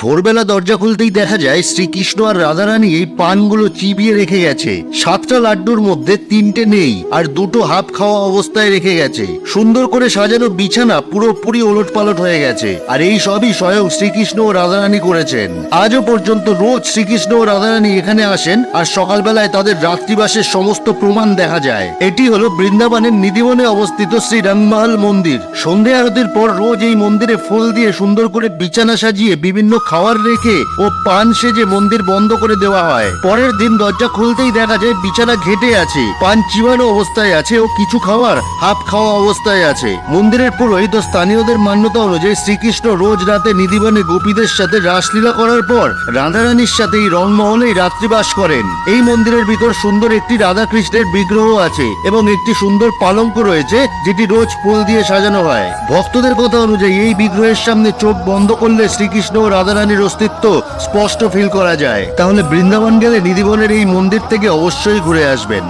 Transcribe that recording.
ভোরবেলা দরজা খুলতেই দেখা যায় শ্রীকৃষ্ণ আর রাধারানী এই পানগুলো চিবিয়ে রেখে গেছে। সাতটা লাড্ডুর মধ্যে তিনটে নেই আর দুটো হাফ খাওয়া অবস্থায় রেখে গেছে। সুন্দর করে সাজানো বিছানা পুরোপুরি ওলট পালট হয়ে গেছে আর এই সবই স্বয়ং শ্রীকৃষ্ণ ও রাধারানী করেছেন। আজও পর্যন্ত রোজ শ্রীকৃষ্ণ ও রাধারানী এখানে আসেন আর সকালবেলায় তাদের রাত্রিবাসের সমস্ত প্রমাণ দেখা যায়। এটি হলো বৃন্দাবনের নিধিবনে অবস্থিত শ্রী রঙ্গমহল মন্দির। সন্ধে আরতির পর রোজ এই মন্দিরে ফুল দিয়ে সুন্দর করে বিছানা সাজিয়ে বিভিন্ন খাবার রেখে ও পান সেজে মন্দির বন্ধ করে দেওয়া হয়। পরের দিন দরজা খুলতেই দেখা যায় বিছানা ঘেটে আছে। পান চিবানো অবস্থায় আছে ও কিছু খাওয়ার হাফ খাওয়া অবস্থায় আছে। মন্দিরের পুরোহিত স্থানীয়দের মান্যতা অনুযায়ী শ্রীকৃষ্ণ রোজ রাতে নিধিবনে গোপীদের সাথে রাসলীলা করার পর রাধারানীর সাথে এই রংমহলেই রাত্রিবাস করেন। এই মন্দিরের ভিতর সুন্দর একটি রাধা কৃষ্ণের বিগ্রহ আছে এবং একটি সুন্দর পালঙ্ক রয়েছে যেটি রোজ ফুল দিয়ে সাজানো হয়। ভক্তদের কথা অনুযায়ী এই বিগ্রহের সামনে চোখ বন্ধ করলে শ্রীকৃষ্ণ ও রাধারানীর অস্তিত্ব স্পষ্ট ফিল করা যায়। তাহলে বৃন্দাবন গেলে নিধিবনের এই মন্দির থেকে অবশ্যই ঘুরে আসবেন।